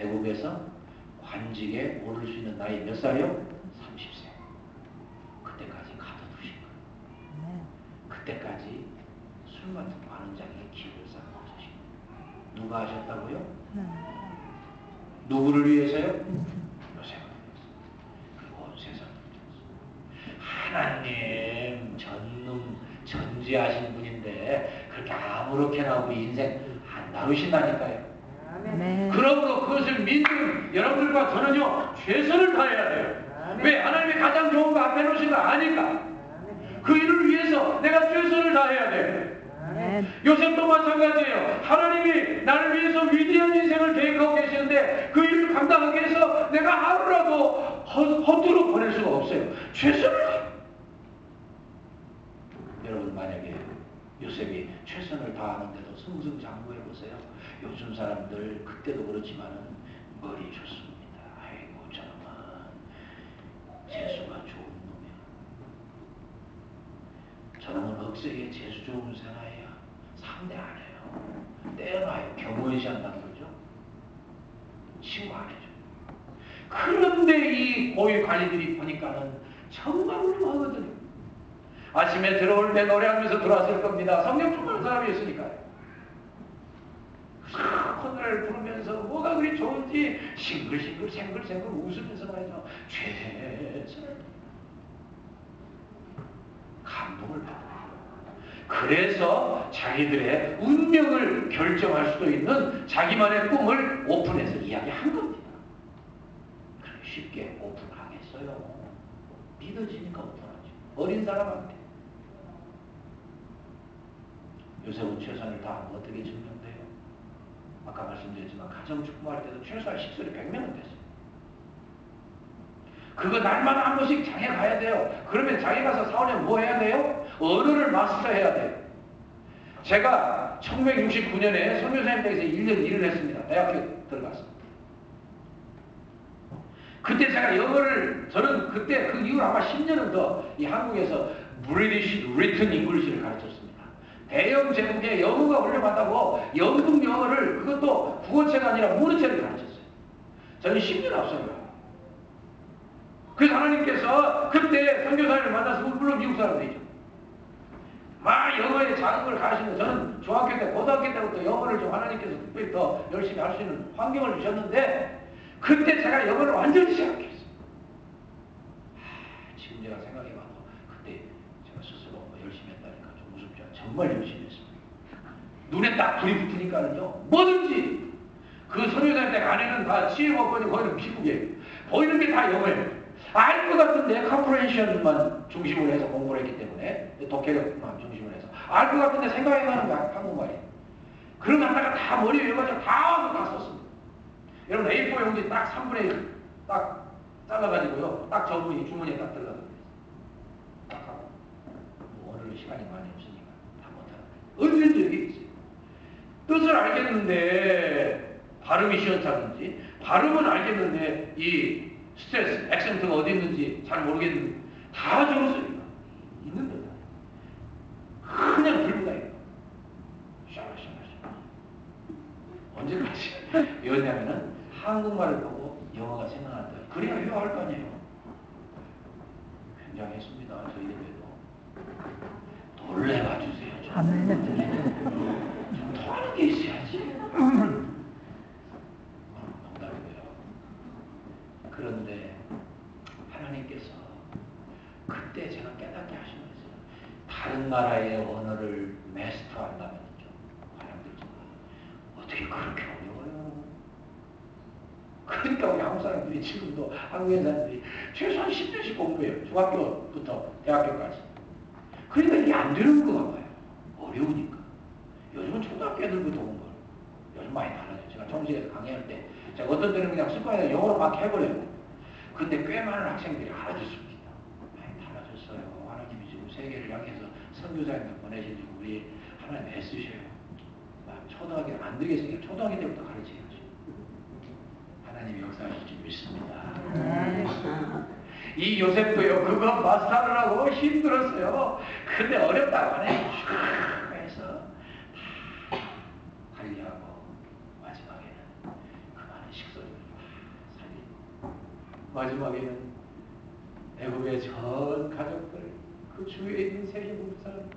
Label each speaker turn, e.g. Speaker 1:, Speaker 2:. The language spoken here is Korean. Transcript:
Speaker 1: 애국에서 관직에 오를 수 있는 나이 몇 살이요? 30세. 그때까지 가둬두신 거예요.
Speaker 2: 네.
Speaker 1: 그때까지 술 같은 많은 장에 기를 쌓고 계신 거예요. 누가 하셨다고요?
Speaker 2: 네.
Speaker 1: 누구를 위해서요? 요셉을 위해서. 그리고 세상을 위해서. 하나님 전능 전지하신 분인데 그렇게 아무렇게나 우리 인생 안 다루신다니까요.
Speaker 2: 네.
Speaker 1: 그러므로 그것을 믿는 여러분들과 저는요 최선을 다해야 돼요. 왜 하나님이 가장 좋은 거 앞에 놓으신 거 아니까. 그 일을 위해서 내가 최선을 다해야 돼요.
Speaker 2: 네.
Speaker 1: 요셉도 마찬가지예요. 하나님이 나를 위해서 위대한 인생을 계획하고 계시는데 그 일을 감당하기 위해서 내가 하루라도 허, 허투루 보낼 수가 없어요. 최선을 다해요. 여러분 만약에 요셉이 최선을 다하는데도 승승장구해 보세요. 요즘 사람들 그때도 그렇지만은 머리 좋습니다. 아이고 저놈은 재수가 좋은 놈이야. 저놈은 억세게 재수 좋은 사나이야. 상대 안 해요. 때려놔요. 경호의시한다는 거죠. 신고 안 해줘. 그런데 이 고위 관리들이 보니까는 정말 훌륭하거든요. 아침에 들어올 때 노래하면서 들어왔을 겁니다. 성경 충만한 사람이었으니까요. 콧노래를 부르면서 뭐가 그리 좋은지 싱글싱글 생글생글 웃으면서 말이죠. 최선을 감동을 받아요. 그래서 자기들의 운명을 결정할 수도 있는 자기만의 꿈을 오픈해서 이야기한 겁니다. 그렇게 쉽게 오픈하겠어요. 믿어지니까 오픈하죠. 어린 사람한테. 요새는 최선을 다하면 어떻게 증명돼요? 아까 말씀드렸지만 가정 축복할 때도 최소한 식술이 100명은 됐어요. 그거 날마다 한 번씩 장에 가야 돼요. 그러면 장에 가서 사오려면 뭐 해야 돼요? 언어를 마스터해야 돼요. 제가 1969년에 선교사님 댁에서 1년 일을 했습니다. 대학교 들어갔습니다. 그때 제가 영어를 저는 그때 그 이후로 아마 10년은 더 이 한국에서 British Written English를 가르쳤습니다. 대형 제국에 영어가 훌륭하다고 영국 영어를 그것도 국어체가 아니라 문어체를 가르쳤어요. 저는 10년 앞서요. 그래서 하나님께서 그때 선교사를 만나서 물론 미국 사람들이죠. 막 영어에 자극을 가시는 저는 중학교 때 고등학교 때부터 영어를 좀 하나님께서 특별히 더 열심히 할 수 있는 환경을 주셨는데 그때 제가 영어를 완전히 시작했어요. 하, 지금 제가 생각해봐도 그때 제가 스스로 뭐 열심히 했다 정말 열심히 했습니다. 눈에 딱 불이 붙으니까는요 뭐든지 그 선교사님 안에는 다 치유법권이 거기는 미국이에요. 보이는 게 다 영어예요. 알 것 같은데 컴프레션만 중심으로 해서 공부를 했기 때문에 독해력만 중심으로 해서 알 것 같은데 생각이 나는 거야 한국말이 그런 거 하다가 다 머리에 외워가지고 다 와서 다 썼습니다 여러분 A4 용지 딱 3분의 1 딱 잘라가지고요 딱 저분이 주머니에 딱 들어가거든요 딱 하고 뭐 오늘 시간이 많이 못하는 여기 있어요 뜻을 알겠는데 발음이 시원찮은지 발음은 알겠는데 이 스트레스, 액센트가 어디 있는지 잘 모르겠는데 다 적었어요. 있는 거다. 그냥 들고 다니고. 샤라샤라샤. 언제까지 외웠냐면은 한국말을 보고 영어가 생각난다. 그래야 회화할 거 아니에요. 굉장했습니다. 저희 좀 통하는 게 있어야지. 농담이고요. 그런데 하나님께서 그때 제가 깨닫게 하신 거예요. 다른 나라의 언어를 메스터한다면 좀 사람들 어떻게 그렇게 어려워요? 그러니까 우리 한국 사람들이 지금도 한국인 사람들이 최소한 10년씩 공부해요. 중학교부터 대학교까지. 그러니까 이게 안 되는 거가 봐요. 어려우니까. 요즘은 초등학교 애들부터 공부를. 요즘 많이 달라져요. 제가 정시에서 강의할 때 제가 어떤 때는 그냥 습관에 영어로 막 해버려요. 근데 꽤 많은 학생들이 알아듣습니다. 많이 달라졌어요. 하나님이 지금 세계를 향해서 선교사님들 보내신 지금 우리 하나님 애쓰셔요. 막 초등학교 안 되겠으니까 초등학교 때부터 가르쳐야죠. 하나님이 역사하실 줄 믿습니다. 이 요셉도요, 그거 하고 힘들었어요. 근데 어렵다고 하네. 슉 해서 다 관리하고 마지막에는 그만의 식소리 마지막에는 애굽의 전 가족들, 그 주위에 있는 세계 모든 사람들